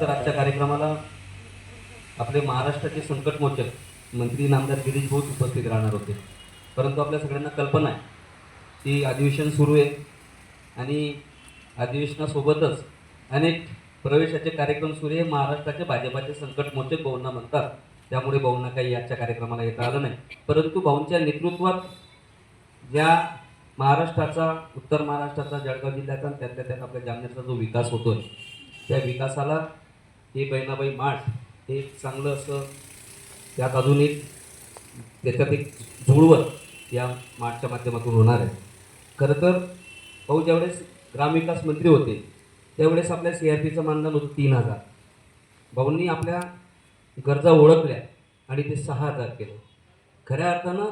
तर आजच्या कार्यक्रमाला आपले महाराष्ट्राचे संकटमोचक मंत्री नामदार गिरीश भाऊ उपस्थित राहणार होते. परंतु आपल्या सगळ्यांना कल्पना आहे. की अधिवेशन सुरू आहे आणि अधिवेशनासोबतच अनेक प्रवेशाचे कार्यक्रम सुरू आहे. महाराष्ट्राचे भाजपाचे संकटमोचक भाऊंना म्हणतात. त्यामुळे भाऊंना काही आजच्या कार्यक्रमाला येता आलं नाही. परंतु भाऊंच्या नेतृत्वात ज्या महाराष्ट्राचा उत्तर महाराष्ट्राचा जळगाव जिल्ह्याचा त्यातल्या त्यात आपल्या जामनेरचा जो विकास होतो आहे त्या विकासाला हे बहिणाबाई माठ हे चांगलं असं त्यात अजून एक त्याच्यात एक जुळवत या माठच्या माध्यमातून होणार आहे. खरं तर भाऊ ज्यावेळेस ग्रामविकास मंत्री होते त्यावेळेस आपल्या सी आर पीचं मानधन होतं तीन हजार. भाऊंनी आपल्या गरजा ओळखल्या आणि ते सहा हजार केलं. खऱ्या अर्थानं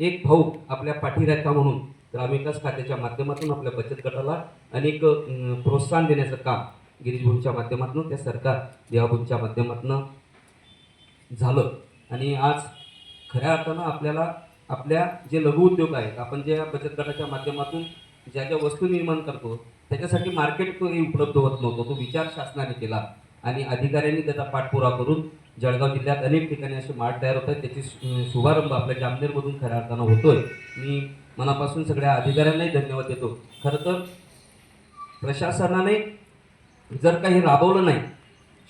एक भाऊ आपल्या पाठीराखा म्हणून ग्रामविकास खात्याच्या माध्यमातून आपल्या बचत गटाला अनेक प्रोत्साहन देण्याचं काम गिरीश माध्यमातून ते सरकार देवाभाऊंच्या माध्यमातून झालं. आणि आज खऱ्या अर्थानं आपल्याला आपल्या जे लघु उद्योग आहेत आपण ज्या बचत गटाच्या माध्यमातून ज्या ज्या वस्तू निर्माण करतो त्याच्यासाठी मार्केट तो उपलब्ध होत नव्हतं. तो विचार शासनाने केला आणि अधिकाऱ्यांनी त्याचा पाठपुरावा करून जळगाव जिल्ह्यात अनेक ठिकाणी असे मार्ट तयार होत आहेत. त्याची शुभारंभ आपल्या जामनेरमधून खऱ्या अर्थानं होतोय. मी मनापासून सगळ्या अधिकाऱ्यांनाही धन्यवाद देतो. खरं तर प्रशासनाने जर काही राबवलं नाही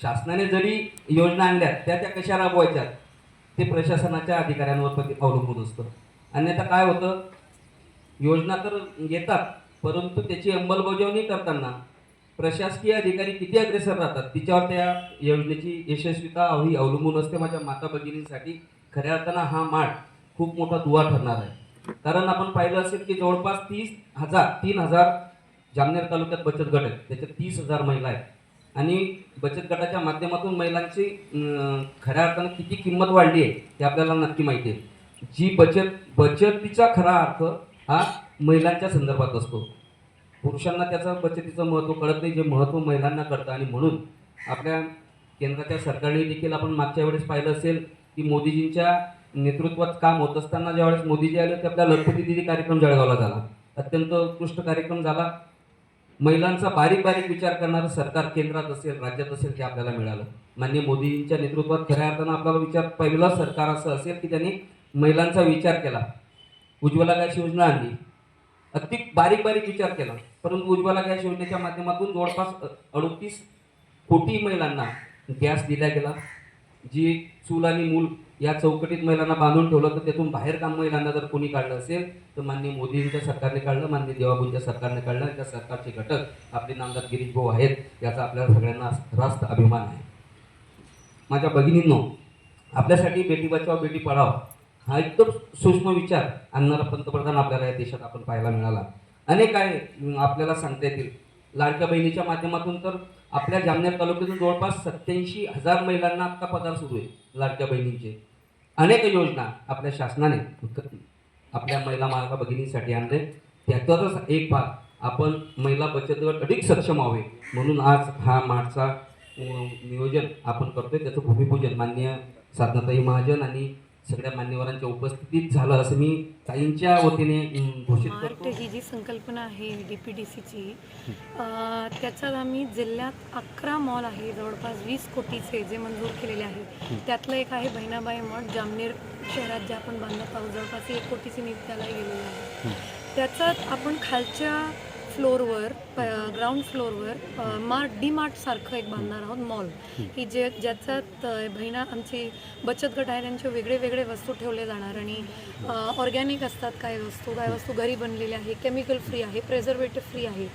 शासनाने जरी योजना आणल्या त्या त्या कशा राबवायच्या ते प्रशासनाच्या अधिकाऱ्यांवर अवलंबून असतं. अन्यथा काय होतं? योजना तर येतात परंतु त्याची अंमलबजावणी करताना प्रशासकीय अधिकारी किती अग्रेसर राहतात? तिच्यावर त्या योजनेची यशस्वीता ही अवलंबून असते माझ्या माता भगिनींसाठी. खऱ्या अर्थानं हा माठ खूप मोठा दुवा ठरणार आहे. कारण आपण पाहिलं असेल की जवळपास तीस हजार तीन हजार जामनेर तालुक्यात बचत गट आहेत त्याच्यात तीस हजार महिला आहेत. आणि बचत गटाच्या माध्यमातून महिलांची खऱ्या अर्थानं किती किंमत वाढली आहे ते आपल्याला नक्की माहिती आहे. जी बचत बचतीचा खरा अर्थ हा महिलांच्या संदर्भात असतो. पुरुषांना त्याचं बचतीचं महत्त्व कळत नाही जे महत्त्व महिलांना कळतं. आणि म्हणून आपल्या केंद्राच्या सरकारने देखील आपण मागच्या वेळेस पाहिलं असेल की मोदीजींच्या नेतृत्वात काम होत असताना ज्यावेळेस मोदीजी आले ते आपल्या लखपती दिदी कार्यक्रम जळगावला झाला. अत्यंत उत्कृष्ट कार्यक्रम झाला. महिलांचा बारीक बारीक विचार करणारं सरकार केंद्रात असेल राज्यात असेल हे आपल्याला मिळालं. माननीय मोदींच्या नेतृत्वात खऱ्या अर्थानं आपल्याला विचार पहिलं सरकार असं असेल की त्यांनी महिलांचा विचार केला. उज्ज्वला गॅस योजना आणली. अगदी बारीक बारीक विचार केला. परंतु उज्ज्वला गॅस योजनेच्या माध्यमातून जवळपास अडतीस कोटी महिलांना गॅस दिला गेला. जी चूल आणि मूल या चौकटीत महिलांना बांधून ठेवलं तर त्यातून बाहेर काम महिलांना जर कोणी काढलं असेल तर माननीय मोदींच्या सरकारने काढलं माननीय देवाबूंच्या सरकारने काढलं त्या सरकारचे घटक आपले नामदार गिरीश भाऊ आहेत याचा आपल्या सगळ्यांना रास्त अभिमान आहे. माझ्या भगिनींनो आपल्यासाठी बेटी बचाव बेटी पढाव हा एकदम सूक्ष्म विचार आणणारा पंतप्रधान आपल्याला या देशात आपण पाहायला मिळाला. अनेक आहे आपल्याला सांगता येतील. लाडक्या बहिणीच्या माध्यमातून तर आपल्या जामनेर तालुक्यातून जवळपास सत्याऐंशी हजार महिलांना आत्ता पगार सुरू आहे लाडक्या बहिणींचे. अनेक योजना आपल्या शासनाने आपल्या महिला मालका भगिनीसाठी आणले. त्याचाच एक भाग आपण महिला बचत गट अधिक सक्षम व्हावे म्हणून आज हा माठचा नियोजन आपण करतोय. त्याचं भूमिपूजन मान्य साधनाताई महाजन आणि सगळ्या मान्यवरांच्या उपस्थितीत झालं असं मी ताईंच्या वतीने घोषित करतो. ही जी संकल्पना आहे डी पी डी सीची त्याच्यात आम्ही जिल्ह्यात अकरा मॉल आहे जवळपास वीस कोटीचे जे मंजूर केलेले आहे. त्यातलं एक आहे बहिणाबाई मठ जामनेर शहरात जे आपण बांधत आहोत जवळपास एक कोटीची निधी त्याला गेलेली आहे. त्याच्यात आपण खालच्या फ्लोअरवर ग्राउंड फ्लोअरवर मार्ट डी मार्ट सारखं एक बांधणार आहोत मॉल की जे ज्याच्यात बहिणा आमची बचत गट आहे त्यांचे वेगळे वेगळे वस्तू ठेवले जाणार आणि ऑर्गॅनिक असतात काही वस्तू काही वस्तू घरी बनलेल्या आहे केमिकल फ्री आहे प्रेझर्वेटिव्ह फ्री आहे.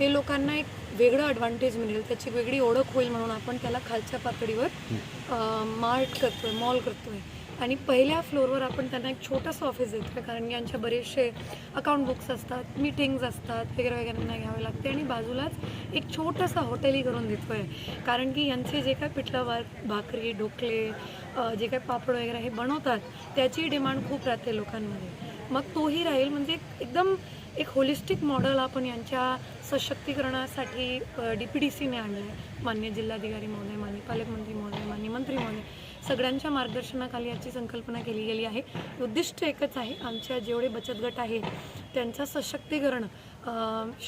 ते लोकांना एक वेगळं ॲडव्हान्टेज मिळेल त्याची वेगळी ओळख होईल म्हणून आपण त्याला खालच्या पातळीवर मार्ट करतोय मॉल करतोय. आणि पहिल्या फ्लोअरवर आपण त्यांना एक छोटंसं ऑफिस देतो कारण की यांच्या बरेचसे अकाउंट बुक्स असतात मीटिंग्ज असतात वगैरे वगैरे त्यांना घ्यावे लागते. आणि बाजूलाच एक छोटंसं हॉटेलही करून देतो आहे कारण की यांचे जे काय पिठलं भाकरी ढोकले जे काय पापड वगैरे हे बनवतात त्याची डिमांड खूप राहते लोकांमध्ये. मग तोही राहील म्हणजे एकदम एक होलिस्टिक मॉडेल आपण यांच्या सशक्तीकरणासाठी डी पी डी सीने आणलं आहे मान्य जिल्हाधिकारी महोदय मान्य पालकमंत्री महोदय मान्य मंत्री महोदय. सगळ्यांच्या मार्गदर्शनाखाली याची संकल्पना केली गेली आहे. उद्दिष्ट एकच आहे आमच्या जेवढे बचत गट आहेत त्यांचं सशक्तीकरण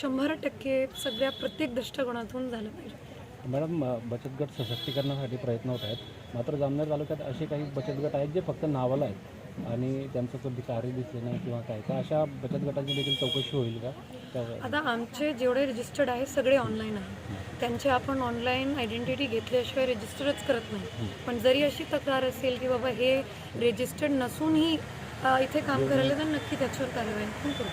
शंभर टक्के सगळ्या प्रत्येक दृष्टिकोनातून झालं पाहिजे. मॅडम बचत गट सशक्तीकरणासाठी प्रयत्न होत आहेत. मात्र जामनेर तालुक्यात असे काही बचत गट आहेत जे फक्त नावाला आहेत. आणि त्यांचं कधी कार्य दिसले नाही किंवा काय. तर अशा बचत गटांची देखील चौकशी होईल का? आता आमचे जेवढे रजिस्टर्ड आहे सगळे ऑनलाईन आहे त्यांचे आपण ऑनलाईन आयडेंटिटी घेतल्याशिवाय रजिस्टरच करत नाही. पण जरी अशी तक्रार असेल की बाबा हे रजिस्टर्ड नसूनही इथे काम करायला तर नक्की त्याच्यावर कारवाई करू.